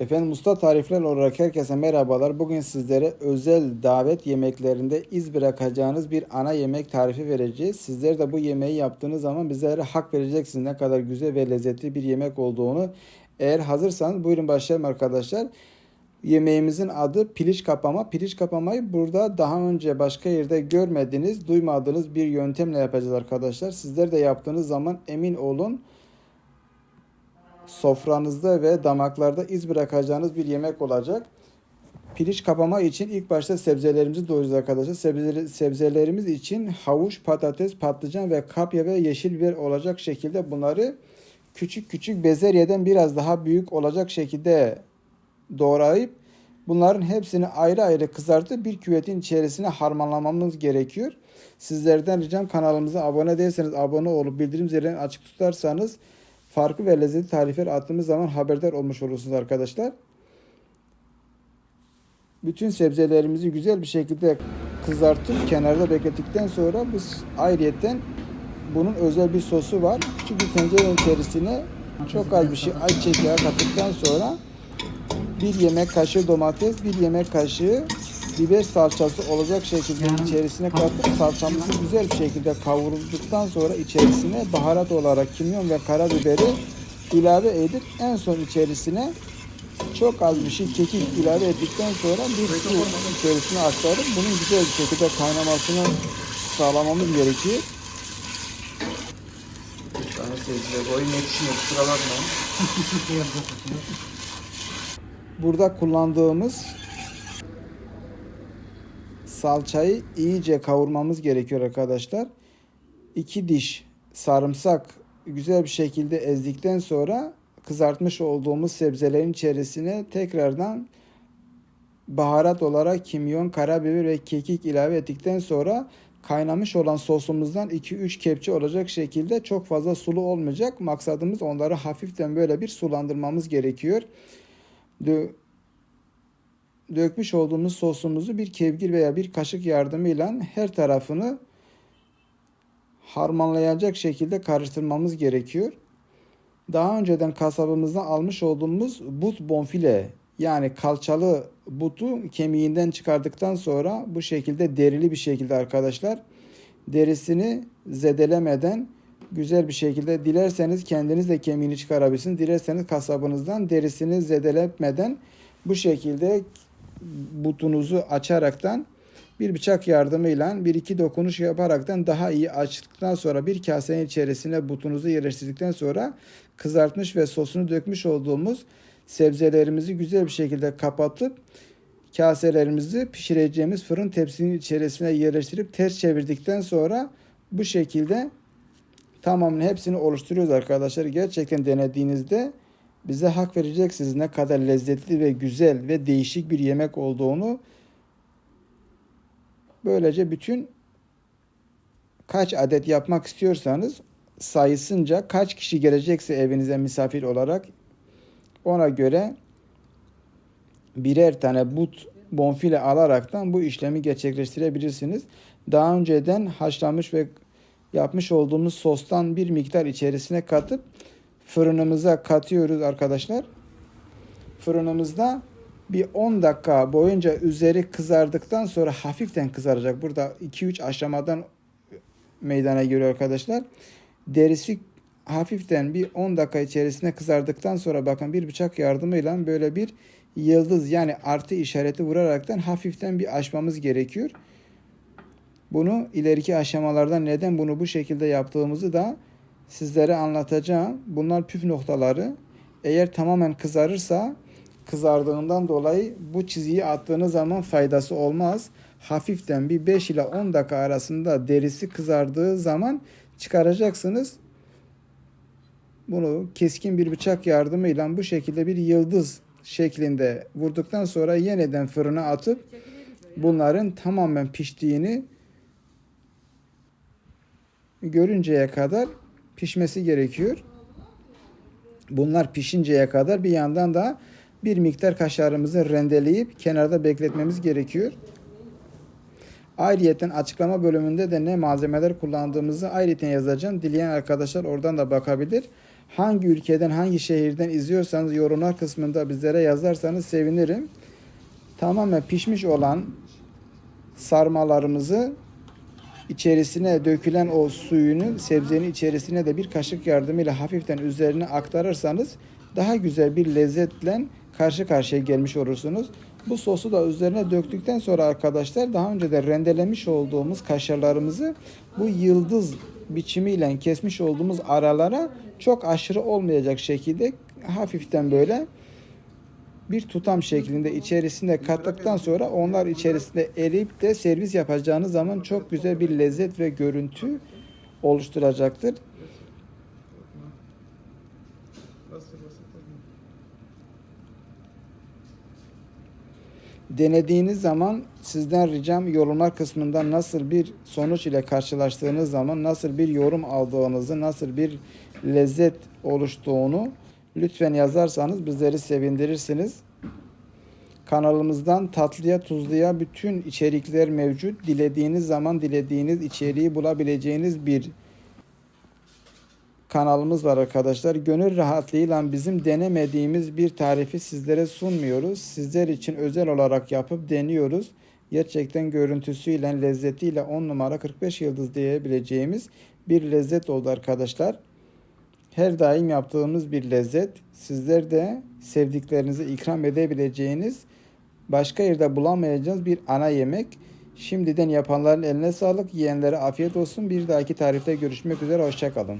Efendim usta tarifler olarak herkese merhabalar. Bugün sizlere özel davet yemeklerinde iz bırakacağınız bir ana yemek tarifi vereceğiz. Sizler de bu yemeği yaptığınız zaman bizlere hak vereceksiniz ne kadar güzel ve lezzetli bir yemek olduğunu. Eğer hazırsanız buyurun başlayalım arkadaşlar. Yemeğimizin adı piliç kapama. Piliç kapamayı burada daha önce başka yerde görmediğiniz, duymadığınız bir yöntemle yapacağız arkadaşlar. Sizler de yaptığınız zaman emin olun sofranızda ve damaklarda iz bırakacağınız bir yemek olacak. Piliç kapama için ilk başta sebzelerimizi doğruyoruz arkadaşlar. Sebzeleri, sebzelerimiz için havuç, patates, patlıcan ve kapya ve yeşil biber olacak şekilde bunları küçük küçük bezelyeden biraz daha büyük olacak şekilde doğrayıp bunların hepsini ayrı ayrı kızartıp bir küvetin içerisine harmanlamamız gerekiyor. Sizlerden ricam kanalımıza abone değilseniz abone olup bildirim zilini açık tutarsanız farklı ve lezzetli tarifler attığımız zaman haberdar olmuş olursunuz arkadaşlar. Bütün sebzelerimizi güzel bir şekilde kızartıp kenarda beklettikten sonra biz ayrıyetten bunun özel bir sosu var. Küçük bir tencerenin içerisine çok az bir şey ayçiçek yağı kattıktan sonra bir yemek kaşığı domates, bir yemek kaşığı biber salçası olacak şekilde içerisine katıp salçamızı güzel bir şekilde kavrulduktan sonra içerisine baharat olarak kimyon ve karabiberi ilave edip en son içerisine çok az bir şey kekik ilave ettikten sonra bir su içerisine aktarıp bunun güzel bir şekilde kaynamasını sağlamamız gerekiyor. Daha sevgiler oyun yetişmiyor kusura bakmayın. Burada kullandığımız salçayı iyice kavurmamız gerekiyor arkadaşlar. İki diş sarımsak güzel bir şekilde ezdikten sonra kızartmış olduğumuz sebzelerin içerisine tekrardan baharat olarak kimyon, karabiber ve kekik ilave ettikten sonra kaynamış olan sosumuzdan 2-3 kepçe olacak şekilde çok fazla sulu olmayacak. Maksadımız onları hafiften böyle bir sulandırmamız gerekiyor. Dö dökmüş olduğumuz sosumuzu bir kevgir veya bir kaşık yardımıyla her tarafını harmanlayacak şekilde karıştırmamız gerekiyor. Daha önceden kasabımızdan almış olduğumuz but bonfile yani kalçalı butu kemiğinden çıkardıktan sonra bu şekilde derili bir şekilde arkadaşlar derisini zedelemeden güzel bir şekilde dilerseniz kendiniz de kemiğini çıkarabilirsiniz. Dilerseniz kasabınızdan derisini zedeletmeden bu şekilde butunuzu açaraktan bir bıçak yardımıyla bir iki dokunuş yaparaktan daha iyi açtıktan sonra bir kasenin içerisine butunuzu yerleştirdikten sonra kızartmış ve sosunu dökmüş olduğumuz sebzelerimizi güzel bir şekilde kapatıp kaselerimizi pişireceğimiz fırın tepsinin içerisine yerleştirip ters çevirdikten sonra bu şekilde tamamını hepsini oluşturuyoruz arkadaşlar. Gerçekten denediğinizde bize hak vereceksiniz ne kadar lezzetli ve güzel ve değişik bir yemek olduğunu. Böylece bütün kaç adet yapmak istiyorsanız sayısınca kaç kişi gelecekse evinize misafir olarak ona göre birer tane but bonfile alaraktan bu işlemi gerçekleştirebilirsiniz. Daha önceden haşlanmış ve yapmış olduğumuz sostan bir miktar içerisine katıp fırınımıza katıyoruz arkadaşlar. Fırınımızda bir 10 dakika boyunca üzeri kızardıktan sonra hafiften kızaracak. Burada 2-3 aşamadan meydana geliyor arkadaşlar. Derisi hafiften bir 10 dakika içerisinde kızardıktan sonra bakın bir bıçak yardımıyla böyle bir yıldız yani artı işareti vuraraktan hafiften bir açmamız gerekiyor. Bunu ileriki aşamalarda neden bunu bu şekilde yaptığımızı da sizlere anlatacağım. Bunlar püf noktaları. Eğer tamamen kızarırsa kızardığından dolayı bu çizgiyi attığınız zaman faydası olmaz. Hafiften bir 5 ile 10 dakika arasında derisi kızardığı zaman çıkaracaksınız. Bunu keskin bir bıçak yardımıyla bu şekilde bir yıldız şeklinde vurduktan sonra yeniden fırına atıp bunların tamamen piştiğini görünceye kadar pişmesi gerekiyor. Bunlar pişinceye kadar bir yandan da bir miktar kaşarımızı rendeleyip kenarda bekletmemiz gerekiyor. Ayrıyeten açıklama bölümünde de ne malzemeler kullandığımızı ayrıyeten yazacağım. Dileyen arkadaşlar oradan da bakabilir. Hangi ülkeden, hangi şehirden izliyorsanız yorumlar kısmında bizlere yazarsanız sevinirim. Tamamen pişmiş olan sarmalarımızı içerisine dökülen o suyunu sebzenin içerisine de bir kaşık yardımıyla hafiften üzerine aktarırsanız daha güzel bir lezzetle karşı karşıya gelmiş olursunuz. Bu sosu da üzerine döktükten sonra arkadaşlar daha önce de rendelemiş olduğumuz kaşarlarımızı bu yıldız biçimiyle kesmiş olduğumuz aralara çok aşırı olmayacak şekilde hafiften böyle bir tutam şeklinde içerisinde kattıktan sonra onlar içerisinde eriyip de servis yapacağınız zaman çok güzel bir lezzet ve görüntü oluşturacaktır. Denediğiniz zaman sizden ricam yorumlar kısmında nasıl bir sonuç ile karşılaştığınız zaman nasıl bir yorum aldığınızı, nasıl bir lezzet oluştuğunu lütfen yazarsanız bizleri sevindirirsiniz. Kanalımızdan tatlıya tuzluya bütün içerikler mevcut. Dilediğiniz zaman dilediğiniz içeriği bulabileceğiniz bir kanalımız var arkadaşlar. Gönül rahatlığıyla bizim denemediğimiz bir tarifi sizlere sunmuyoruz. Sizler için özel olarak yapıp deniyoruz. Gerçekten görüntüsüyle, lezzetiyle 10 numara 45 yıldız diyebileceğimiz bir lezzet oldu arkadaşlar. Her daim yaptığımız bir lezzet. Sizler de sevdiklerinize ikram edebileceğiniz başka yerde bulamayacağınız bir ana yemek. Şimdiden yapanların eline sağlık, yiyenlere afiyet olsun. Bir dahaki tarifte görüşmek üzere, hoşçakalın.